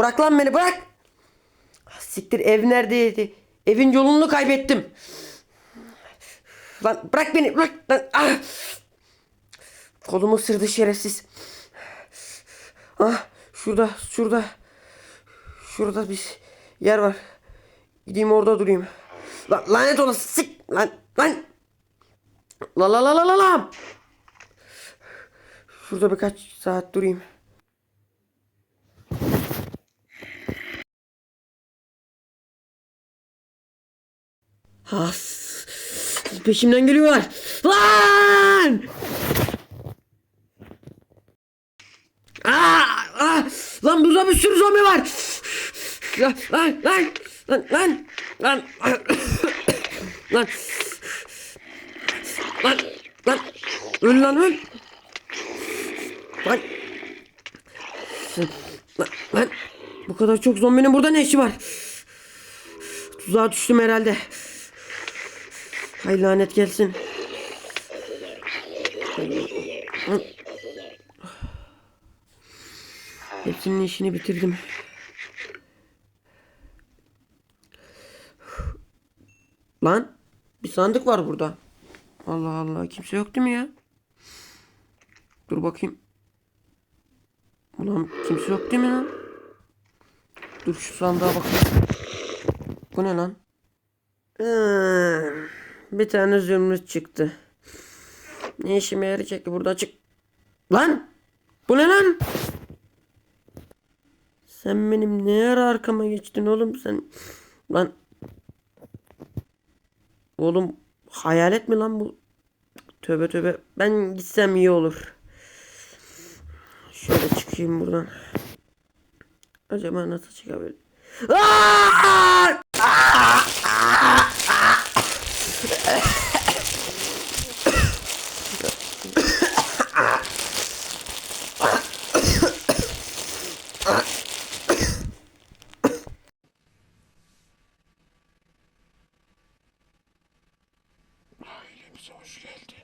Bırak lan beni bırak. Ah, Siktir ev neredeydi? Evin yolunu kaybettim. Lan bırak beni bırak lan. Ah! Kolumu ısırdı şerefsiz. Ah şurada şurada. Şurada bir yer var. Gideyim orada durayım. Lan lanet olası sik lan lan. La la la la la la. Şurada birkaç saat durayım. Has. Peşimden geliyorlar. Lan! Aa, aa, lan burada bir sürü zombi var. Lan lan lan lan lan lan lan lan lan öl lan öl lan lan lan bu kadar çok zombinin burada ne işi var tuzağa düştüm herhalde hay lanet gelsin Hepsinin işini bitirdim. Lan bir sandık var burada. Allah Allah kimse yok değil mi ya? Dur bakayım. Ulan kimse yok değil mi lan? Dur şu sandığa bakayım. Bu ne lan? Hmm, bir tane zümrüt çıktı. Ne işime yarayacak ki burada çık. Lan! Bu ne lan? Sen benim ne ara arkama geçtin oğlum sen? Lan. Oğlum hayalet mi lan bu? Tövbe tövbe. Ben gitsem iyi olur. Şöyle çıkayım buradan. Acaba nasıl çıkabilirim? Aa! Aramıza hoş geldin.